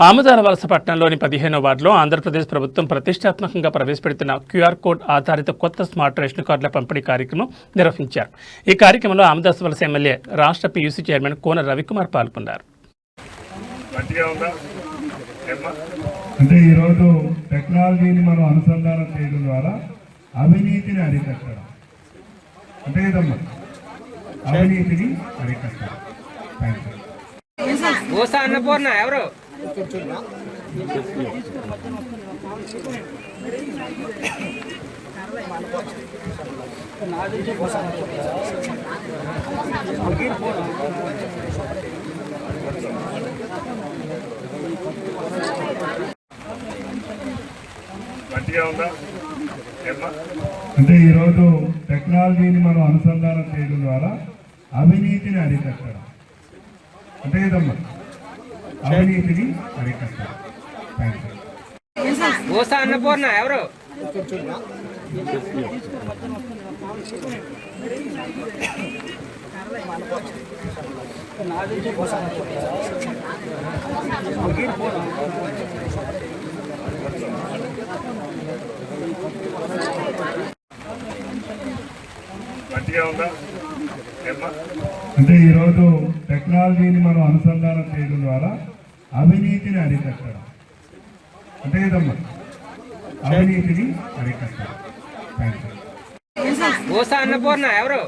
ఆముదాల వలస పట్టణంలోని పదిహేనో వార్డులో ఆంధ్రప్రదేశ్ ప్రభుత్వం ప్రతిష్టాత్మకంగా ప్రవేశపెడుతున్న క్యూఆర్ కోడ్ ఆధారిత కొత్త స్మార్ట్ రేషన్ కార్డుల పంపిణీ కార్యక్రమం నిర్వహించారు. ఈ కార్యక్రమంలో ఆమదాస్ వలస ఎమ్మెల్యే రాష్ట్ర పీయూసీ చైర్మన్ కోన రవికుమార్ పాల్గొన్నారు. మంచిగా ఉందా? ఏమ్మా? అంటే ఈరోజు టెక్నాలజీని మనం అనుసంధానం చేయడం ద్వారా అవినీతిని అరికట్టడం. అంతే కదమ్మా? అవినీతిని అరికట్టడం. థ్యాంక్ యూ ఓసా అన్నపూర్ణ ఎవరు? అంటే ఈరోజు టెక్నాలజీని మనం అనుసంధానం చేయడం ద్వారా అవినీతిని అరికట్టడం. అంటే ఏదమ్మా అవినీతిని యూ ఓసా అన్నపూర్ణ ఎవరు? మంచిగా ఉందా? అంటే ఈరోజు టెక్నాలజీని మనం అనుసంధానం చేయడం ద్వారా అవినీతిని అరికట్టడం. అంతే కదమ్మా అవినీతిని అరికట్టడం. అన్నపూర్ణ ఎవరు?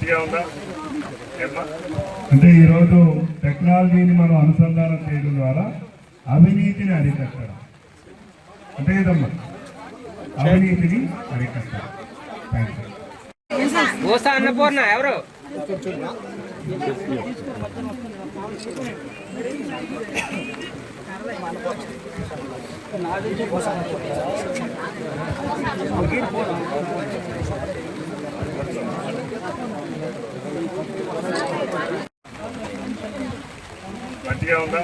ఉందా? అంటే ఈరోజు టెక్నాలజీని మనం అనుసంధానం చేయడం ద్వారా అవినీతిని అరికట్టడం. అంతే కదమ్మా? అవినీతిని అరికట్టడం. అన్నపూర్ణ ఎవరు? మంచిగా ఉందా